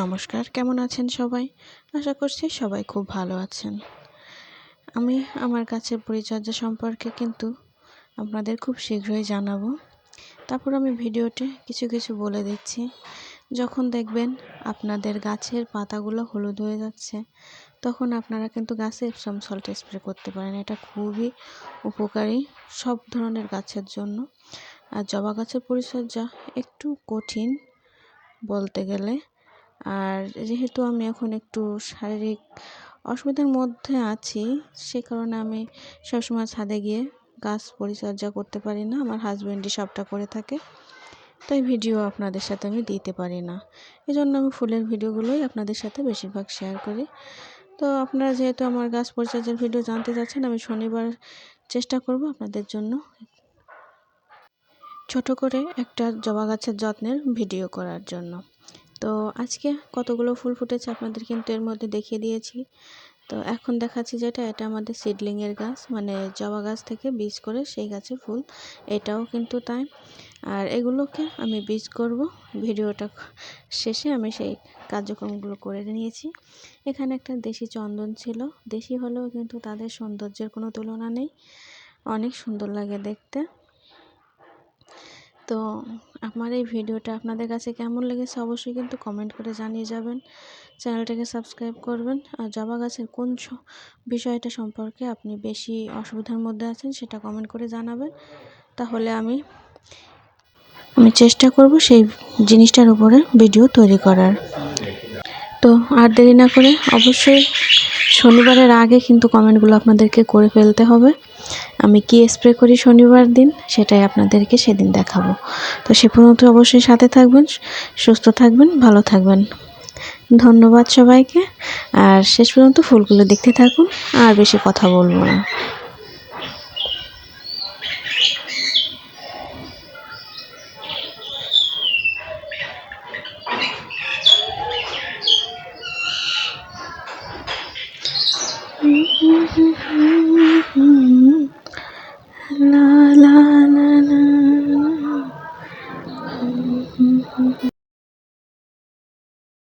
নমস্কার, কেমন আছেন সবাই? আশা করছি সবাই খুব ভালো আছেন। আমি আমার গাছের পরিচর্যা সম্পর্কে কিন্তু আপনাদের খুব শীঘ্রই জানাব। তারপর আমি ভিডিওতে কিছু কিছু বলে দিচ্ছি। যখন দেখবেন আপনাদের গাছের পাতাগুলো হলুদ হয়ে যাচ্ছে, তখন আপনারা কিন্তু গাছে এপসাম সল্ট স্প্রে করতে পারেন। এটা খুবই উপকারী সব ধরনের গাছের জন্য। আর জবা গাছের পরিচর্যা একটু কঠিন বলতে গেলে আর যেহেতু আমি এখন একটু শারীরিক অসুবিধার মধ্যে আছি, সে কারণে আমি সবসময় ছাদে গিয়ে গাছ পরিচর্যা করতে পারি না, আমার হাজব্যান্ডই সবটা করে থাকে। তাই ভিডিও আপনাদের সাথে আমি দিতে পারি না। এই জন্য আমি ফুলের ভিডিওগুলোই আপনাদের সাথে বেশিরভাগ শেয়ার করি। তো আপনারা যেহেতু আমার গাছ পরিচর্যার ভিডিও জানতে চাচ্ছেন, আমি শনিবার চেষ্টা করব আপনাদের জন্য ছোট করে একটা জবা গাছের যত্নের ভিডিও করার জন্য। তো আজকে কতগুলো ফুল ফুটেছে আপনাদের কিন্তু এর মধ্যে দেখিয়ে দিয়েছি। তো এখন দেখাচ্ছি যেটা, এটা আমাদের সিডলিংয়ের গাছ মানে জবা গাছ থেকে বীজ করে সেই গাছের ফুল, এটাও কিন্তু তাই। আর এগুলোকে আমি বীজ করব, ভিডিওটা শেষে আমি সেই কার্যক্রমগুলো করে নিয়েছি। এখানে একটা দেশি চন্দন ছিল, দেশি হলেও কিন্তু তাদের সৌন্দর্যের কোনো তুলনা নেই, অনেক সুন্দর লাগে দেখতে। তো আমার এই ভিডিওটা আপনাদের কাছে কেমন লেগেছে অবশ্যই কিন্তু কমেন্ট করে জানিয়ে যাবেন। চ্যানেলটাকে সাবস্ক্রাইব করবেন। আর জবা গাছের কোন বিষয়টা সম্পর্কে আপনি বেশি অসুবিধার মধ্যে আছেন সেটা কমেন্ট করে জানাবেন। তাহলে আমি আমি চেষ্টা করব সেই জিনিসটার উপরে ভিডিও তৈরি করার। তো আর দেরি না করে অবশ্যই শনিবারের আগে কিন্তু কমেন্টগুলো আপনাদেরকে করে ফেলতে হবে। আমি কি স্প্রে করি শনিবার দিন? সেটাই আপনাদেরকে সেদিন দেখাবো। তো সে পর্যন্ত অবশ্যই সাথে থাকবেন, সুস্থ থাকবেন, ভালো থাকবেন। ধন্যবাদ সবাইকে। আর শেষ পর্যন্ত ফুলগুলো দেখতে থাকুন, আর বেশি কথা বলব না।